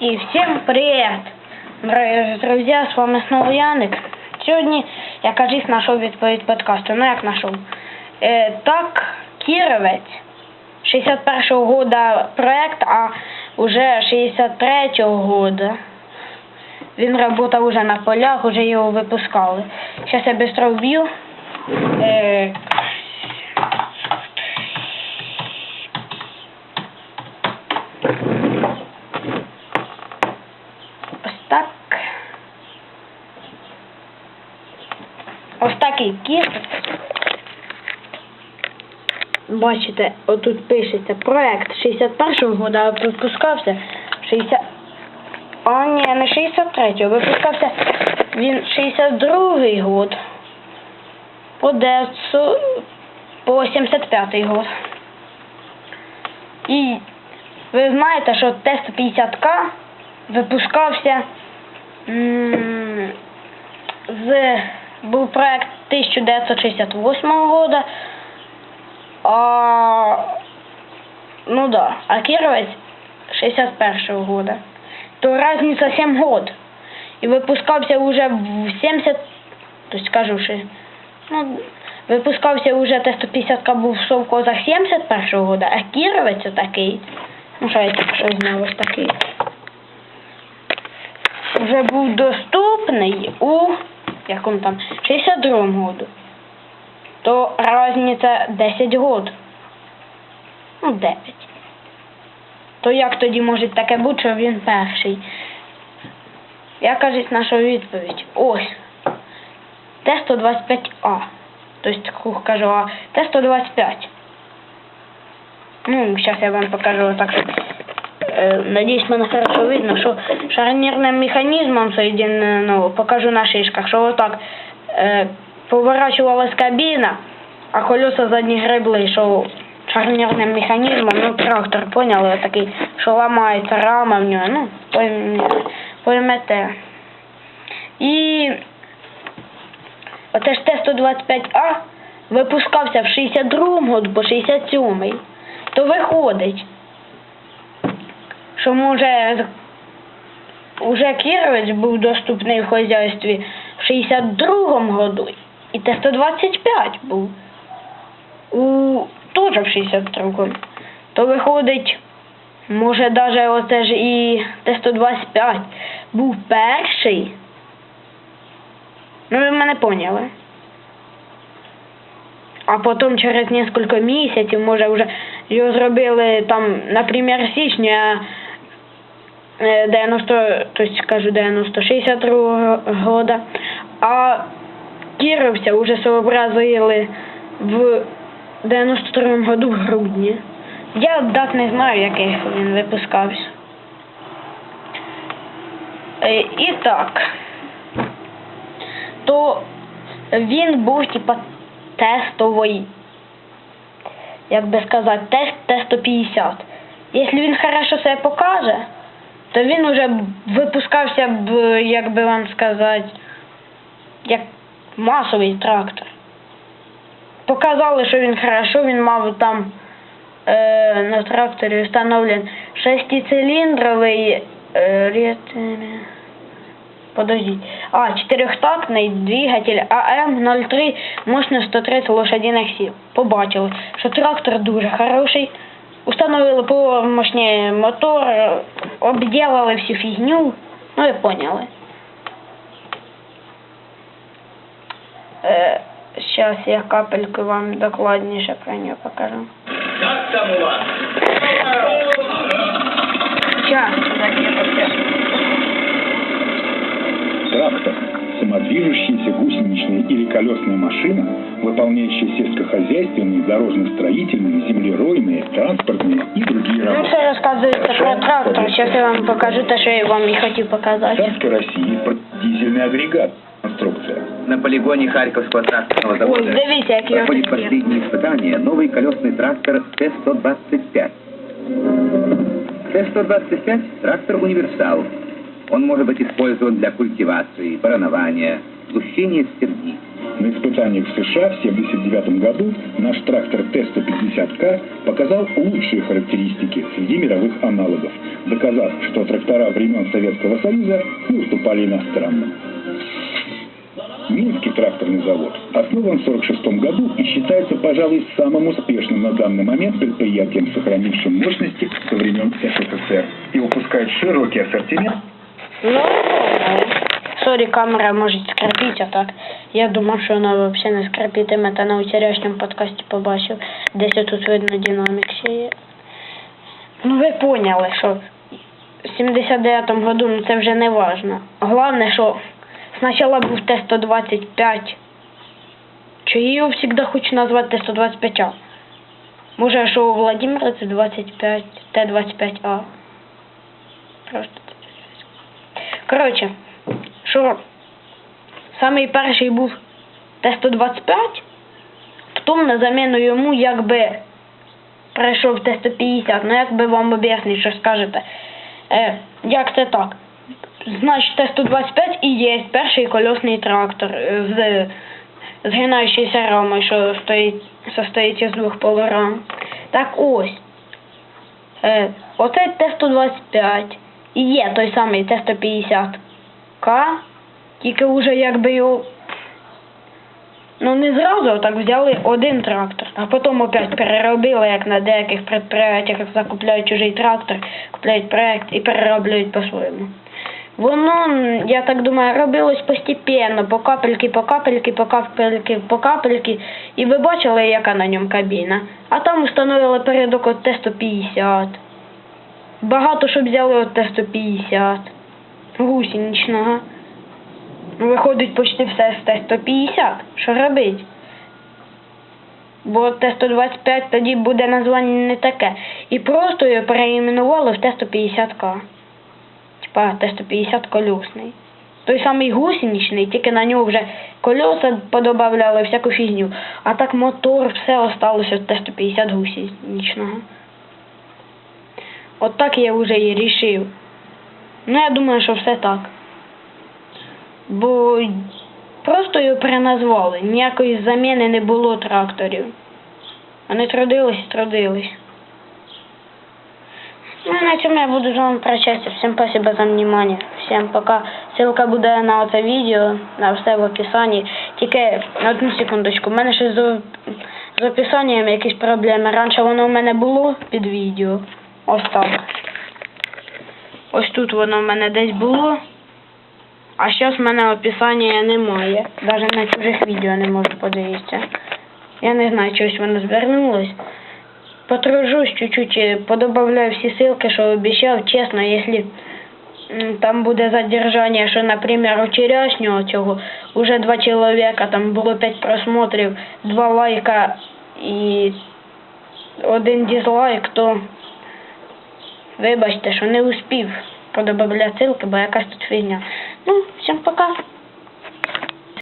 И всем привет, друзья, с вами снова Яник. Сьогодні я кажись знайшов відповідь подкасту. Ну як знайшов? Е, так, Кіровець 61-го года проект, а уже 63-го года. Він працював уже на полях, уже його випускали. Зараз я швидко вб'ю. Е, так. Ось такий кіт. Бачите, отут пишеться проект 61-го года, випускався 60... А, ні, не 63-го, випускався він 62-й год. По 900... по 75-й год. І ви знаєте, що Т-150К випускався з був проект 1968 года. А ну да, а Кировець 61 года. То разница 7 год. І випускався уже в 70, то есть скажу, ну, випускався уже Т-150 був в совкозах 71 года, а Кировець отакий, ну що я тільки що знав вже був доступний у якому там 62 году. То різниця 10 год. Ну, 9. То як тоді може таке бути, що він перший? Я кажуть нашу відповідь. Ось. Т-125А. Тобто, круг кажу, а Т-125. Ну, зараз я вам покажу так, Надеюсь, мене хорошо видно, що шарнірним механізмом соєдинено, покажу на шишках, що отак е, поворачувалась кабіна, а колеса задні гребли, що шарнірним механізмом, ну трактор, поняли, такий, що ламається рама в нього, ну, поймете. І оце ж Т-125А випускався в 62-му году по 67-й. То виходить, що може уже Кіровець був доступний в хазяйстві в 62-му году, і Т-125 був у теж в 62-му. То виходить, може даже оце ж і Т-125 був перший. Ну, ви мене поняли. А потім через несколько місяців, може, вже його зробили там, наприклад, січня 90, то есть скажу 90, 62 года, а Кіровця вже сообразили в 92 году в грудні. Я дат не знаю, яких він випускався. Е, І так, то він був типа тестовий, як би сказати, тест Т-150. Якщо він хорошо себе покаже, то він уже випускався б, як би вам сказати, як масовий трактор. Показали, що він хорошо, він мав там е, на тракторі встановлений шестициліндровий е, Подождіть. А, четырехтактний двигатель АМ-03 мощность 130 лошадиних сил. Побачили, що трактор дуже хороший. Установили помощний мотор, обделали всю фигню. Ну и поняли. Э, Сейчас я капельку вам докладніше про нее покажу. Как там у вас? Сейчас, подождите, Трактор – самодвижущаяся гусеничная или колесная машина, выполняющая сельскохозяйственные, дорожно-строительные, землеройные, транспортные и другие Ну, работы. все розказується про трактор. Зараз я вам покажу те, що я вам і хотів В показати. царской России про- дизельный агрегат конструкция. На полигоне Харьковского тракторного Ой, завода дивіться, як його проходит тут є. последние испытания новый колесный трактор Т-125. Т-125 – трактор универсал. Он может быть использован для культивации, баранования, Сгущение стержней. На испытаниях в США в 1979 году наш трактор Т-150К показал лучшие характеристики среди мировых аналогов, доказав, что трактора времен Советского Союза не уступали иностранным. Минский тракторный завод основан в 1946 году и считается, пожалуй, самым успешным на данный момент предприятием, сохранившим мощности со времен СССР и выпускает широкий ассортимент Ну, сорі, камера може скрипіти, а так. Я думав, що вона взагалі не скрипітиме, та на вчорашньому подкасті побачив. Десь тут видно динамік ще є. Ну ви поняли, що в 79-му году ну, це вже не важно. Головне, що спочатку був Т-125. Чи його завжди хочу назвати Т-125А? Може, що у Владимира це 25, Т-25А. Просто Т-25. Коротше, що самий перший був Т-125, потім на заміну йому якби прийшов Т-150. Ну як би вам об'яснити, що скажете? Е, як це так? Значить, Т-125 і є перший кольосний трактор е, з згинаючоюся рамою, що стоїть, состоїть із двох полурам. Так ось. Е, оцей Т-125 і є той самий Т-150К, тільки вже якби його ну не зразу так взяли один трактор, а потім опять переробили, як на деяких підприємствах, як закупляють чужий трактор, купляють проект і перероблюють по-своєму. Воно, я так думаю, робилось постепенно, по капельки, по капельки, по капельки, по капельки. І ви бачили, яка на ньому кабіна. А там установили передок от Т-150. Багато щоб взяли от Т-150. Гусеничного. Виходить почти все з Т-150. Що робить? Бо Т-125 тоді буде названня не таке. І просто його переіменували в Т-150К. Типа Т-150 колесний. Той самий гусеничний, тільки на нього вже колеса подобавляли всяку фігню. А так мотор, все осталося в Т-150 гусеничного. От так я вже і рішив. Ну, я думаю, що все так. Бо просто його переназвали. Ніякої заміни не було тракторів. Вони трудились трудились. Ну, на цьому я буду з вами прощатися. Всім спасибо за внимание. Всім пока. Ссылка буде на це відео, на все в описанні. Тільки одну секундочку. У мене ще з описанням якісь проблеми. Раніше воно у мене було під відео. Ось так. Ось тут воно в мене десь було. А зараз в мене описання немає. Навіть на чужих відео не можу подивитися. Я не знаю, чогось воно звернулось. Потружусь чуть-чуть, подобавляю всі ссылки, що обіцяв. Чесно, якщо там буде задержання, що, наприклад, вчорашнього цього уже два чоловіка, там було п'ять просмотрів, два лайка і один дизлайк, то вибачте, що не успів подобавляти ссылки, бо якась тут фігня. Ну, всім пока.